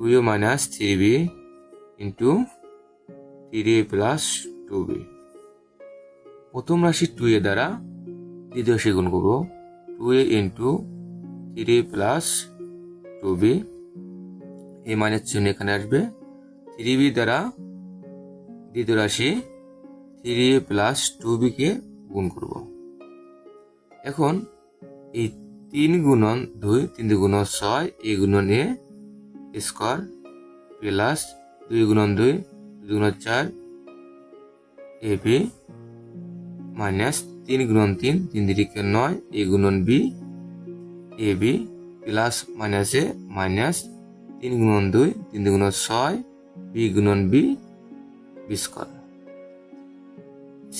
Two A minus three B into three A plus two B প্রথম রাশি two A দ্বারা দ্বিতীয় রাশি গুণ করব। Two A into three plus two B A minus চিহ্ন এখানে আসবে। থ্রি বি দ্বারা দ্বিতীয় রাশি থ্রি এ প্লাস টু বিকে গুণ করব। এখন এই তিন গুণন দুই, তিন গুণন ছয়, এ গুণন এ স্কোয়ার প্লাস দুই গুণন দুই দুই গুণন চার, এ বি মাইনাস তিন গুণন তিন তিন দিকে নয়, এ গুণন B, A B plus minus A minus তিন গুণন দুই, তিন দুগুণ ছয়, বি গুণন B B square.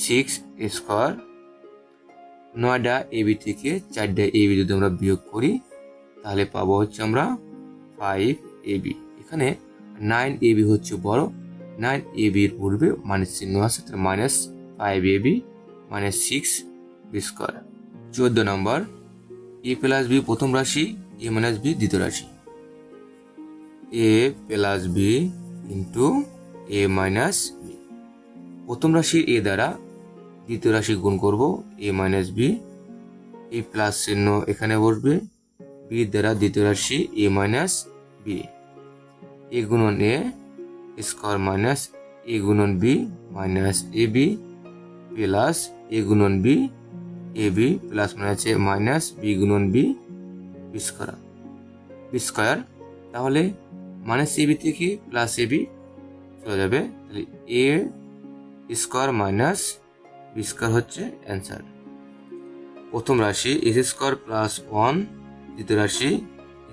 Six square নয়টা এ বি থেকে চারটা বি যদি আমরা বিয়োগ করি, তাহলে পাবো হচ্ছে আমরা ফাইভ এ বি এখানে নাইন এ বি হচ্ছে বড় নাইন এ বির পূর্বে মাইনাস চিহ্ন আছে, তাহলে minus five A B minus six B square চোদ্দ নম্বর এ প্লাস বি প্রথম রাশি এ মাইনাস বি দ্বিতীয় রাশি। A plus B into A minus B প্রথম রাশি এ দ্বারা দ্বিতীয় রাশি গুণ করব এ মাইনাস বি এই প্লাস চিহ্ন এখানে বসবে বি দ্বারা দ্বিতীয় রাশি এ মাইনাস বি এ গুণন এ স্কোয়ার মাইনাস এ গুণন B minus A B plus A গুণন B A B plus minus A minus B গুণন B B square B square তাহলে মাইনাস এ বি থেকে প্লাস এ বি চলে যাবে। তাহলে A square minus B square হচ্ছে answer প্রথম রাশি এস স্কোয়ার প্লাস ওয়ান দ্বিতীয় রাশি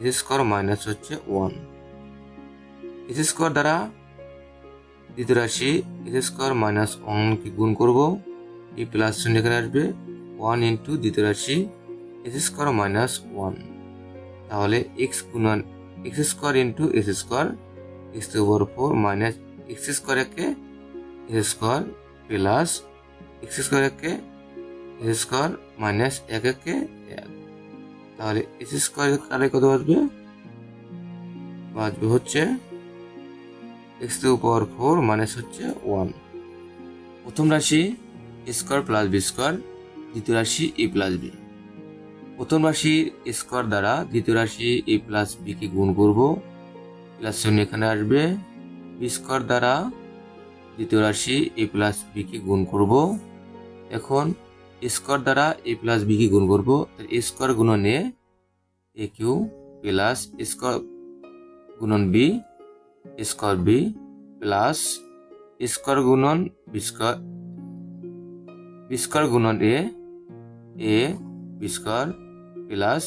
এস স্কোয়ার মাইনাস হচ্ছে ওয়ান। এস স্কোয়ার দ্বারা দ্বিতীয় রাশি এস স্কোয়ার মাইনাস ওয়ানকে গুণ করব, এই প্লাস চিহ্ন এখানে আসবে, ওয়ান ইন্টু দ্বিতীয় রাশি এস স্কোয়ার মাইনাস ওয়ান। তাহলে এক্স গুণন X square into S square X over four minus X square একে S square plus X square একে এস স্কোয়ার মাইনাস এক একে এক। তাহলে এস স্কোয়ার আরে কত বাঁচবে বাঁচবে হচ্ছে X to power four minus হচ্ছে ওয়ান প্রথম রাশি স্কোয়ার প্লাস বি স্কোয়ার দ্বিতীয় রাশি এ প্লাস বি প্রথম রাশি স্কোয়ার দ্বারা দ্বিতীয় রাশি এ প্লাস বি কে গুণ করব। প্লাস শূন্য এখানে আসবে। বি স্কোয়ার দ্বারা দ্বিতীয় রাশি এ প্লাস বি কে গুণ করব। এখন স্কোয়ার দ্বারা এ প্লাস বি কে গুণ করব এ স্কোয়ার গুণন A A cube plus square গুণন B square B plus square গুণন বি স্কোয়ার বি গুণন A A B square plus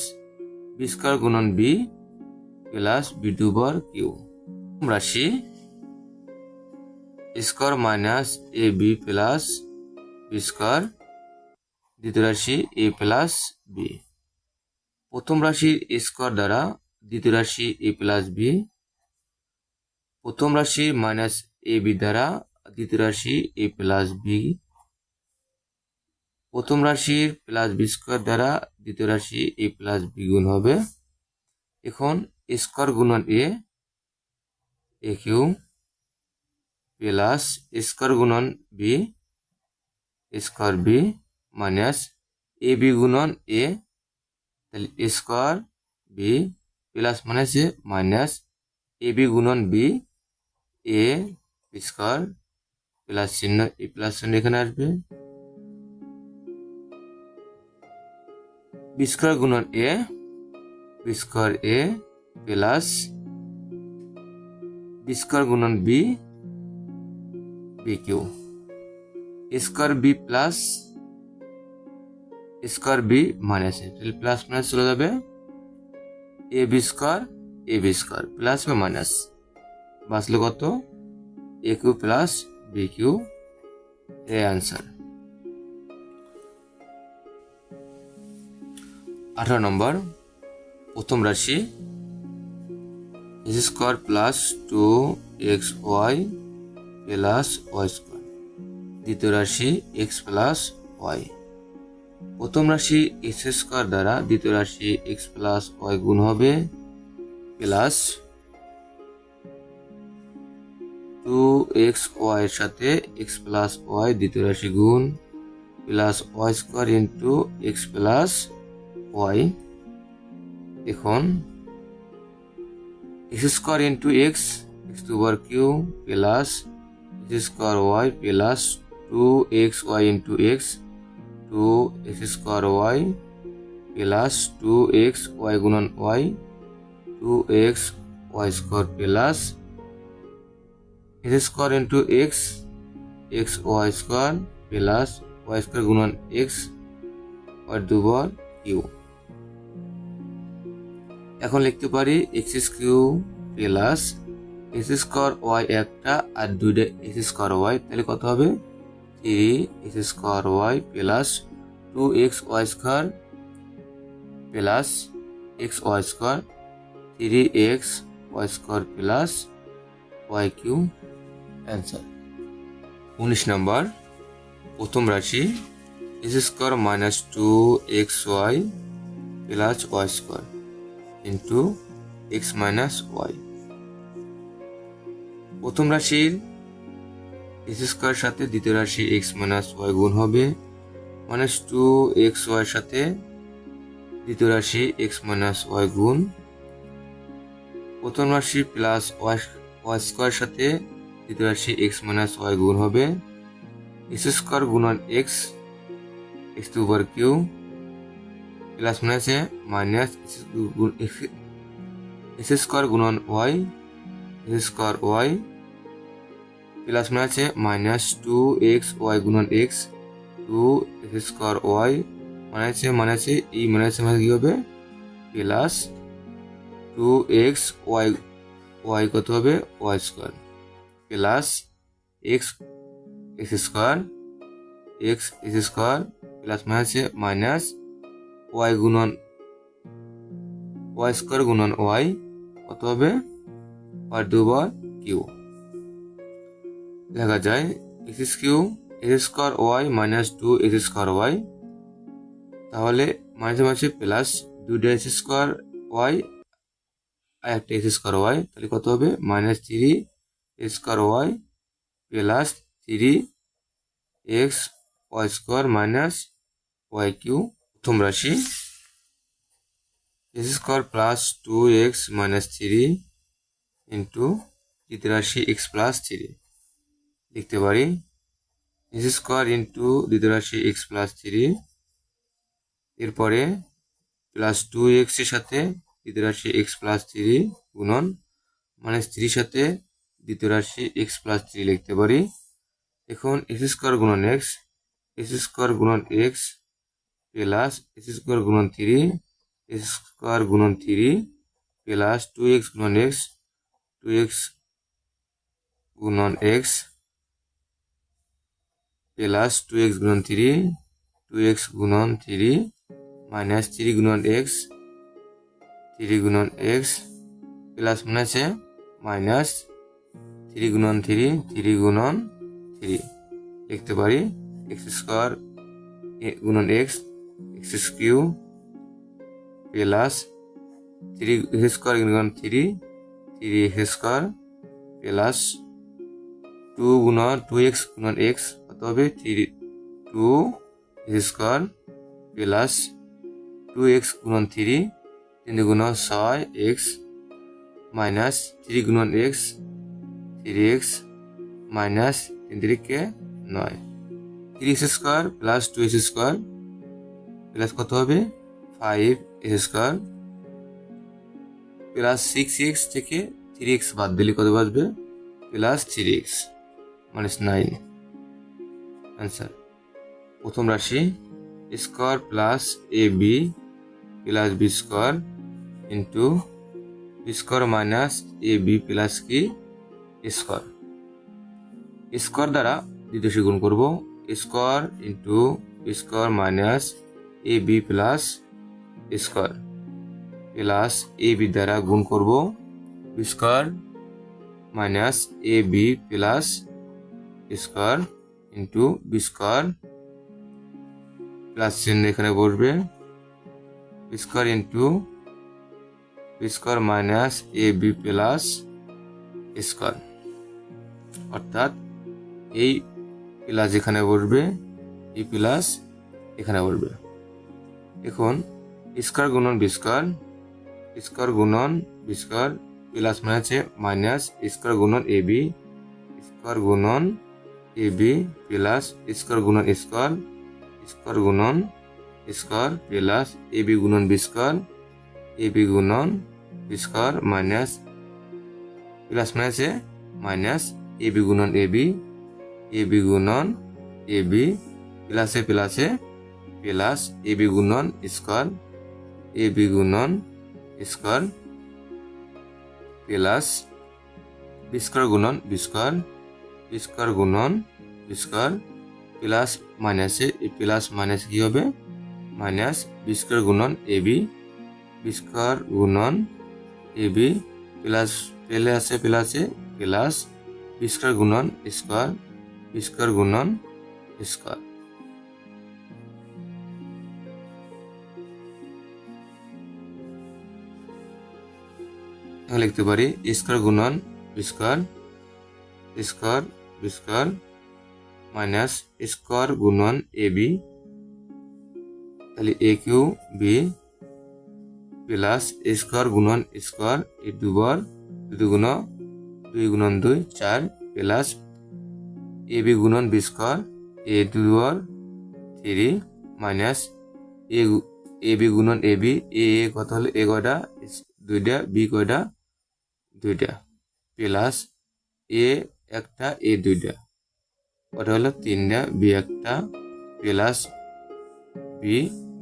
B গুণন B plus B two cube রাশি? Square minus A B plus B দ্বিতীয় রাশি A plus B. প্রথম রাশির square দ্বারা দ্বিতীয় রাশি এ প্লাস বি। প্রথম রাশি মাইনাস এ বি দ্বারা দ্বিতীয় রাশি এ প্লাস বি। প্রথম রাশির প্লাস বি স্কোয়ার দ্বারা দ্বিতীয় রাশি এ প্লাস বি গুণ হবে। এখন স্কোয়ার গুণন A A cube plus square গুণন B, square B. Minus A B গুণন এ, তাহলে square B plus minus A minus A B গুণন বি, এ স্কোয়ার প্লাস চিহ্ন এই প্লাস চিহ্ন এখানে আসবে। বি গুণন A, B A plus B square গুণন B B cube square B plus square B minus A, তাহলে প্লাস মাইনাস চলে যাবে A B square, A B square plus বা মাইনাস বাঁচলো কত? A cube plus B cube A answer আঠারো number, প্রথম রাশি X square plus two X Y plus Y square. দ্বিতীয় রাশি এক্স প্লাস ওয়াই প্রথম রাশি এক্স স্কোয়ার দ্বারা, দ্বিতীয় রাশি এক্স প্লাস ওয়াই গুণ হবে প্লাস টু এক্স ওয়াই এর সাথে এক্স প্লাস ওয়াই দ্বিতীয় রাশি গুণ plus Y square into X plus Y. এখন X square into X X two বার cube plus X square Y plus two X Y into X two X square Y plus two X Y গুণন Y two X Y square plus X square into X X Y square plus Y square গুণন X Y দুবার cube এখন লিখতে পারি X cube plus X square Y একটা আর দুইটা X square Y তাহলে কত হবে? Three X square Y plus two X Y square plus X Y square three X Y square plus Y cube answer উনিশ number প্রথম রাশি X square minus two X Y plus Y square into X minus Y প্রথম রাশির X square সাথে? দ্বিতীয় রাশি x minus Y গুণ হবে। মাইনাস টু এক্স ওয়াই সাথে। দ্বিতীয় রাশি এক্স মাইনাস ওয়াই গুণ। প্রথম রাশি প্লাস ওয়াই ওয়াই স্কোয়ার সাথে। দ্বিতীয় রাশি এক্স মাইনাস ওয়াই গুণ হবে। এক্স স্কোয়ার গুণন X X two over cube plus মাইনাসে মাইনাস এক্স স্কোয়ার গুণন Y X square Y plus মাইনাসে মাইনাস টু এক্স ওয়াই গুণন X two X square Y মাইনাসে মাইনাসে ই মাইনাসে মাইনাস কি হবে? Plus two X Y Y কত হবে? Y square plus X X square X X square plus মাইনাসে মাইনাস ওয়াই গুণন ওয়াই স্কোয়ার গুণন ওয়াই কত হবে? আর দুবার কিউ লেখা যায় X cube X square Y minus two X square Y তাহলে মাঝে মাঝে প্লাস দুইটা এক্স স্কোয়ার ওয়াই আর একটা এক্স স্কোয়ার ওয়াই তাহলে কত হবে? Minus three X square Y plus three X Y square minus Y cube প্রথম রাশি। X square plus two X minus three into দ্বিতীয় রাশি এক্স প্লাস থ্রি লিখতে পারি। এক্স স্কোয়ার ইন্টু দ্বিতীয় রাশি এক্স প্লাস থ্রি এরপরে প্লাস টু এক্সের সাথে দ্বিতীয় রাশি এক্স প্লাস থ্রি গুণন মাইনাস থ্রির সাথে দ্বিতীয় রাশি এক্স প্লাস থ্রি লিখতে পারি। এখন এক্স স্কোয়ার গুণন এক্স এক্স স্কোয়ার গুণন এক্স প্লাস এক্স স্কোয়ার গুণন থ্রি এক্স স্কোয়ার গুণন থ্রি প্লাস টু এক্স গুণন এক্স টু এক্স গুণন এক্স প্লাস টু এক্স গুণন থ্রি টু এক্স গুণন থ্রি মাইনাস থ্রি গুণন এক্স থ্রি গুণন এক্স প্লাস মাইনাসে মাইনাস থ্রি গুণন থ্রি থ্রি গুণন থ্রি লিখতে পারি এক্স স্কোয়ার গুণন X X cube plus three X square গুণন three three X square plus two গুণন টু এক্স গুণন এক্স কত হবে three two square plus two X গুণন থ্রি তিন গুণন ছয় এক্স মাইনাস থ্রি গুণন এক্স থ্রি এক্স মাইনাস তিন তিরিকে নয়। Three X square plus two X square plus কত হবে? Five X square plus six X থেকে থ্রি এক্স বাদ দিলে কত বাজবে? Plus three X minus nine. Answer প্রথম রাশি square plus A B plus B square into B square minus A B plus কি? স্কোয়ার স্কোয়ার দ্বারা দ্বিতীয় গুণ করব। Square into B square minus A B plus square plus A B দ্বারা গুণ করব। B square minus A B plus square into B square plus চিহ্ন এখানে বসবে। B square into B square minus A B plus square অর্থাৎ এই plus এখানে বসবে, এই প্লাস এখানে বসবে। এখন স্কোয়ার গুণন বিস্কোয়ার স্কোয়ার গুণন বিস্কোয়ার প্লাস মানে আছে মাইনাস স্কোয়ার গুণন এ বি স্কোয়ার গুণন এ বি প্লাস স্কোয়ার গুণন স্কোয়ার স্কোয়ার গুণন স্কোয়ার প্লাস এ বি গুণন বি স্কোয়ার, এ বি গুণন বি স্কোয়ার মাইনাস প্লাস মানে আছে মাইনাস এ বি গুণন এ বি এ বি গুণন এ বি প্লাসে প্লাসে প্লাস এ বি গুণন স্কোয়ার, এ বি গুণন স্কোয়ার প্লাস বি স্কোয়ার গুণন বি স্কোয়ার গুণন, স্কোয়ার প্লাস মাইনাসে এই প্লাস মাইনাস কি হবে? মাইনাস বি স্কোয়ার গুণন এ বি বি স্কোয়ার গুণন এ বি প্লাস প্লাসে প্লাসে প্লাস বি স্কোয়ার গুণন স্কোয়ার, বি স্কোয়ার গুণন স্কোয়ার। লিখতে পারি, স্কোয়ার গুণন square square square minus square গুণন এ বি, তাহলে A cube B plus square গুণন স্কোয়ার এ দুবার দুই গুণ দুই গুণন দুই চার প্লাস এ বি গুণন বি স্কোয়ার এ দুবার three minus A A B গুণন এ বি, এ এ কত হলো এ কয়টা? দুইটা, বি কয়টা? দুইটা প্লাস এ একটা এ দুইটা। কটা হলো? তিনটা, বি একটা, প্লাস বি,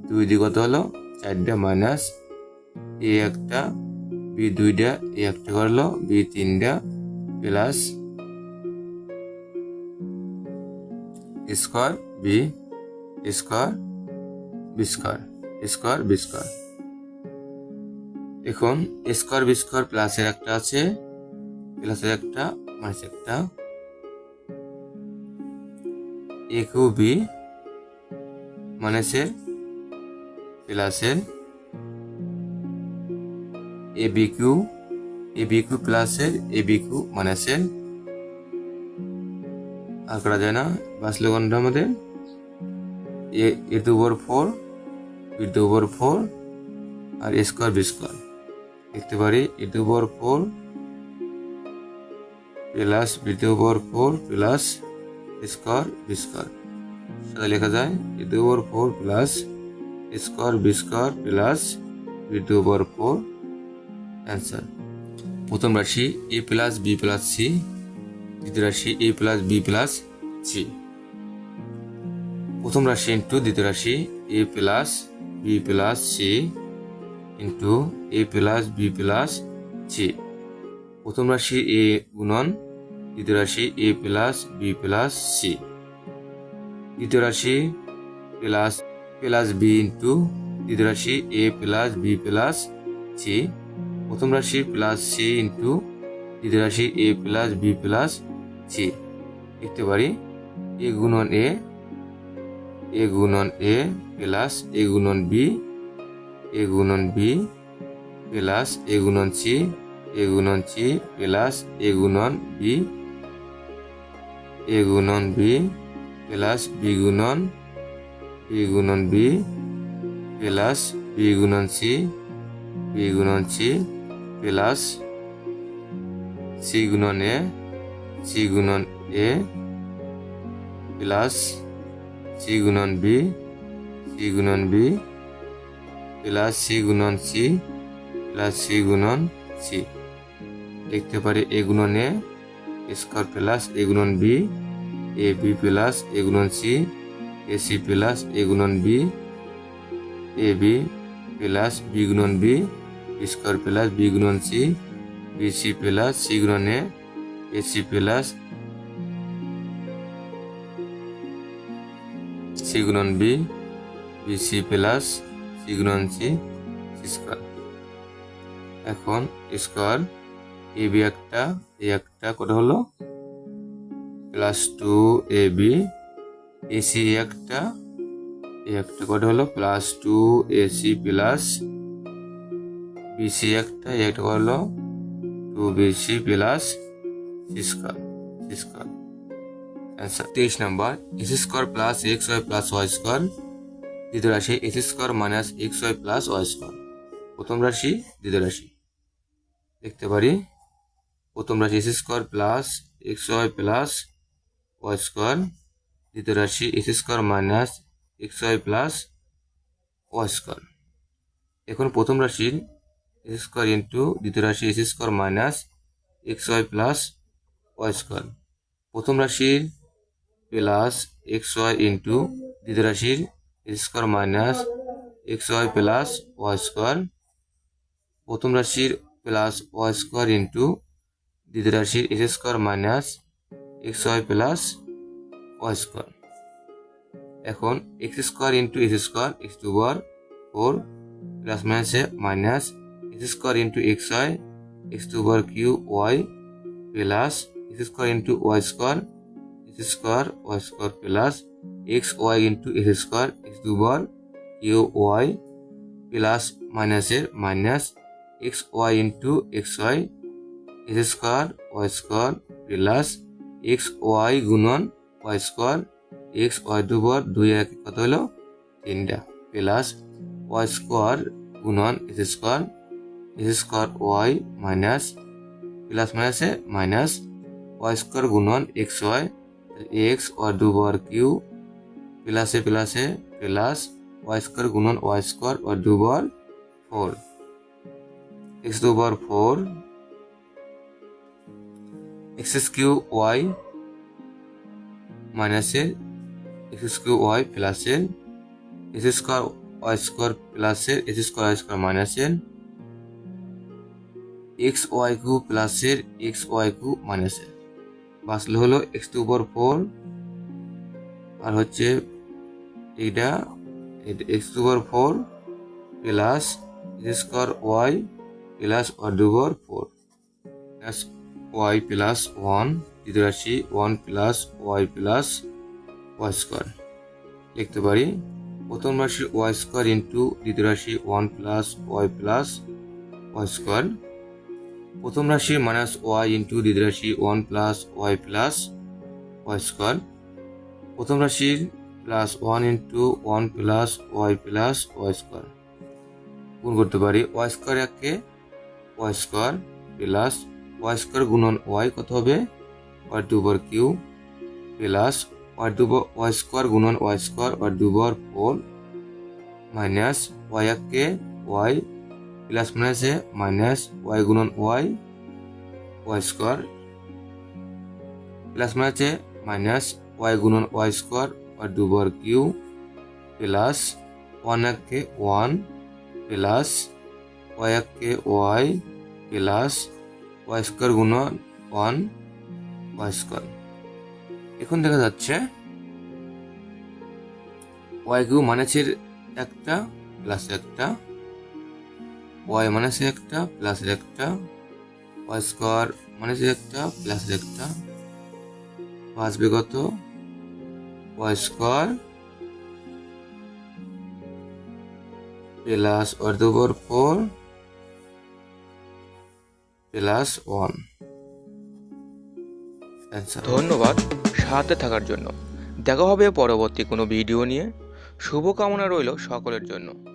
দুই দি কত হলো? চারটা মাইনাস এ একটা, বি দুইটা, এ একটা করল বি তিনটা, plus square B square B square square B square. এখন স্কোয়ার বি স্কোয়ার প্লাসের একটা আছে, প্লাসের একটা একটা এ কিউ বি মাইনাসের প্লাসের A B cube A B cube প্লাসের এ বি কিউ মাইনাসের আর করা যায় না বাঁচলো কোনটা আমাদের। A A two over four, B two over four, R A square B square. লিখতে পারি, A over four plus B two over four plus square B সেটা লেখা যায় two over four plus square B square plus B two over four answer প্রথম রাশি A plus B plus C দ্বিতীয় রাশি A plus B plus C প্রথম রাশি into দ্বিতীয় রাশি A plus B plus C into A plus B plus C প্রথম রাশি এ গুণন দ্বিতীয় রাশি A plus B plus C. দ্বিতীয় রাশি প্লাস প্লাস বি ইন্টু দ্বিতীয় রাশি A plus B plus C. প্রথম রাশি প্লাস সি ইন্টু দ্বিতীয় রাশি A plus B plus C. লিখতে পারি, এ গুণন এ এ গুণন এ প্লাস এ গুণন বি, এ গুণন বি প্লাস এ গুণন সি, এ গুণন সি প্লাস এ গুণন বি এ গুণন বি প্লাস বি গুণন বি গুণন বি প্লাস বি গুণন সি বি গুণন সি প্লাস সি গুণন এ সি গুণন এ প্লাস সি গুণন বি সি গুণন বি প্লাস সি গুণন সি প্লাস সি গুণন সি লিখতে পারি এ গুণন A square plus A B A B plus A গুণন C, A C plus A B A B plus B B, square plus B গুণন C, B C plus C গুণন A A C plus C গুণন B B C plus C গুণন C square. এখন square A B একটা A একটা কত হলো plus two A B A C একটা এ একটা কত হলো plus two A C plus B C একটা এ একটা হলো two B C plus C square square answer তেইশ number S square plus X Y plus Y square দ্বিতীয় রাশি S square minus X Y plus Y square প্রথম রাশি, দ্বিতীয় রাশি। দেখতে পারি। প্রথম রাশি S square plus X Y plus Y square দ্বিতীয় রাশি S square minus X Y plus Y square. এখন প্রথম রাশির এস স্কোয়ার ইন্টু দ্বিতীয় রাশি S square minus X Y plus Y square. প্রথম রাশির প্লাস এক্স ওয়াই ইন্টু দ্বিতীয় রাশির X square minus X Y plus Y square. প্রথম রাশির প্লাস ওয়াই স্কোয়ার ইন্টু দ্বিতীয় রাশির X square minus X Y plus Y square. এখন X square into X square X two বার four plus মাইনাসে minus X square into X Y X two বার cube Y plus X square into Y square X square Y square plus X Y into X square X two বার cube Y plus মাইনাসের minus X Y into X Y X square Y square plus X Y গুণন Y square X Y two দুই এক কত হলো? তিনটা। Plus Y square গুণন X square X square Y minus plus মাইনাসে minus Y square গুণন X Y X Y two cube প্লাসে প্লাসে প্লাস ওয়াই স্কোয়ার গুণন ওয়াই স্কোয়ার ওয়াই টু বার ফোর এক্স টু বার ফোর এক্স কিউ ওয়াই মাইনাসের X cube Y প্লাসের X square Y square প্লাসের X square Y square মাইনাসের X Y cube প্লাসের X Y Q মাইনাসের বাসলে হলো X to power four, আর হচ্ছে এইটা X to power four plus X square Y plus Y to power four. Y plus one দ্বিতীয় রাশি one plus Y plus Y square. লিখতে পারি, প্রথম রাশি ওয়াই স্কোয়ার ইন্টু দ্বিতীয় রাশি one plus Y plus Y square. প্রথম রাশি মাইনাস ওয়াই ইন্টু দ্বিতীয় রাশি one plus Y plus Y square. প্রথম রাশির plus one into one plus Y plus Y square. গুণ করতে পারি, ওয়াই স্কোয়ার এককে Y square plus Y square গুণন ওয়াই কত হবে? Y two cube plus Y two Y square গুণন ওয়াই স্কোয়ার ওয়াই টু বার ফোর মাইনাস ওয়াই এককে Y plus মাইনাসে মাইনাস ওয়াই গুণন ওয়াই ওয়াই স্কোয়ার প্লাস মাইনাসে minus Y গুণন Y square Y two বার cube plus one এককে one plus Y এককে Y plus Y square গুণন one Y square এখন দেখা যাচ্ছে ওয়াই কিউ মাইনাসের একটা প্লাস একটা ওয়াই মাইনাসের একটা প্লাসের একটা ওয়াই স্কোয়ার মাইনাসের একটা প্লাসের একটা বাঁচবে কত ওয়াই স্কোয়ার প্লাস দুপুর ফোর প্লাস ওয়ান ধন্যবাদ সাথে থাকার জন্য। দেখা হবে পরবর্তী কোনো ভিডিও নিয়ে। শুভকামনা রইল সকলের জন্য।